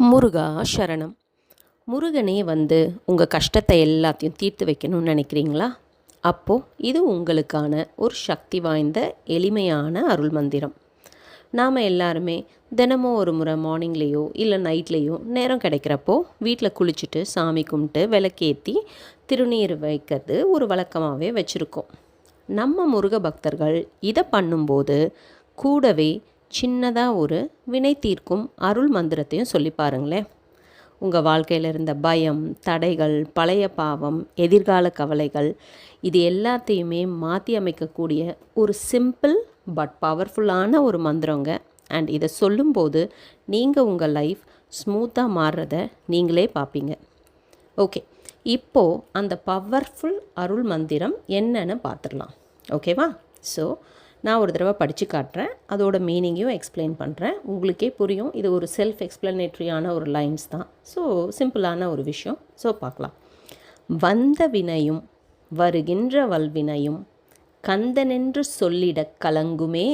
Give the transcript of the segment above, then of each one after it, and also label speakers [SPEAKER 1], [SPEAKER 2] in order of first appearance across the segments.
[SPEAKER 1] முருகா சரணம். முருகனே வந்து உங்கள் கஷ்டத்தை எல்லாத்தையும் தீர்த்து வைக்கணும்னு நினைக்கிறீங்களா? அப்போது இது உங்களுக்கான ஒரு சக்தி வாய்ந்த எளிமையான அருள் மந்திரம். நாம் எல்லாருமே தினமும் ஒரு முறை மார்னிங்லேயோ இல்லை நைட்லேயோ நேரம் கிடைக்கிறப்போ வீட்டில் குளிச்சுட்டு சாமி கும்பிட்டு விளக்கேற்றி திருநீர் வைக்கிறது ஒரு வழக்கமாகவே வச்சுருக்கோம். நம்ம முருக பக்தர்கள் இதை பண்ணும்போது கூடவே சின்னதாக ஒரு வினை தீர்க்கும் அருள் மந்திரத்தையும் சொல்லி பாருங்களேன். உங்கள் வாழ்க்கையில் இருந்த பயம் தடைகள் பழைய பாவம் எதிர்கால கவலைகள் இது எல்லாத்தையுமே மாற்றி அமைக்கக்கூடிய ஒரு சிம்பிள் பட் பவர்ஃபுல்லான ஒரு மந்திரங்க. அண்ட் இதை சொல்லும்போது நீங்கள் உங்கள் லைஃப் ஸ்மூத்தாக மாறுறத நீங்களே பார்ப்பீங்க ஓகே இப்போது அந்த பவர்ஃபுல் அருள் மந்திரம் என்னன்னு பார்த்துடலாம் ஓகேவா ஸோ நான் ஒரு தடவை படித்து காட்டுறேன். அதோட மீனிங்கையும் எக்ஸ்பிளைன் பண்ணுறேன் உங்களுக்கே புரியும். இது ஒரு செல்ஃப் எக்ஸ்பிளனேட்ரியான ஒரு லைன்ஸ் தான். ஸோ சிம்பிளான ஒரு விஷயம். ஸோ பார்க்கலாம். வந்த வினையும் வருகின்ற வல்வினையும் கந்தனென்று சொல்லிடக் கலங்குமே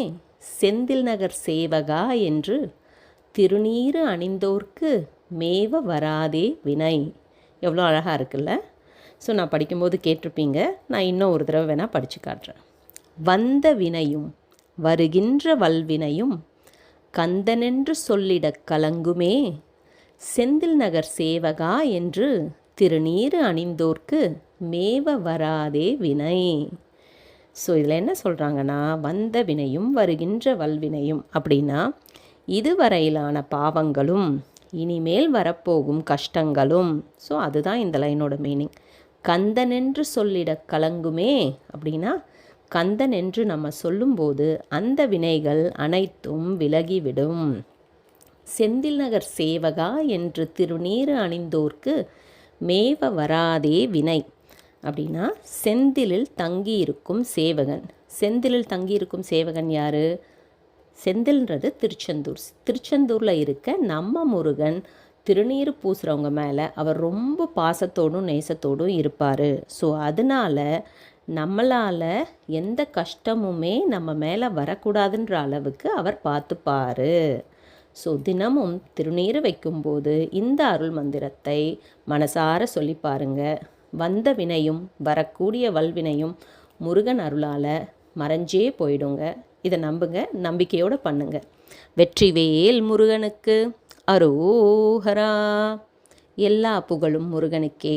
[SPEAKER 1] செந்தில் நகர் சேவகா என்று திருநீறு அணிந்தோர்க்கு மேவ வராதே வினை. எவ்வளோ அழகாக இருக்குல்ல? ஸோ நான் படிக்கும்போது கேட்டிருப்பீங்க. நான் இன்னும் ஒரு தடவை வேணால் படித்து காட்டுறேன். வந்த வினையும் வருகின்ற வல்வினையும் கந்தனென்று சொல்லிடக் கலங்குமே. செந்தில் நகர் சேவகா என்று திருநீறு அணிந்தோர்க்கு மேவ வராதே வினை. ஸோ இதில் என்ன சொல்கிறாங்கன்னா வந்த வினையும் வருகின்ற வல்வினையும் அப்படின்னா இதுவரையிலான பாவங்களும் இனிமேல் வரப்போகும் கஷ்டங்களும். ஸோ அதுதான் இந்த லைனோட மீனிங். கந்தனென்று சொல்லிட கலங்குமே அப்படின்னா கந்தன் என்று நம்ம சொல்லும்போது அந்த வினைகள் அனைத்தும் விலகிவிடும். செந்தில் நகர் சேவகா என்று திருநீறு அணிந்தோர்க்கு மேவ வராதே வினை. அப்படின்னா செந்திலில் தங்கியிருக்கும் சேவகன். செந்திலில் தங்கியிருக்கும் சேவகன் யார்? செந்தில்ன்றது திருச்செந்தூர். திருச்செந்தூரில் இருக்க நம்ம முருகன் திருநீர் பூசுகிறவங்க மேலே அவர் ரொம்ப பாசத்தோடும் நேசத்தோடும் இருப்பார். ஸோ அதனால் நம்மளால் எந்த கஷ்டமுமே நம்ம மேலே வரக்கூடாதுன்ற அளவுக்கு அவர் பார்த்துப்பார். ஸோ தினமும் திருநீர் வைக்கும்போது இந்த அருள் மந்திரத்தை மனசார சொல்லி பாருங்க. வந்த வினையும் வரக்கூடிய வல்வினையும் முருகன் அருளால் மறைஞ்சே போயிடுங்க. இதை நம்புங்க நம்பிக்கையோடு பண்ணுங்க. வெற்றிவேல் முருகனுக்கு அரோஹரா. எல்லா புகழும் முருகனுக்கே.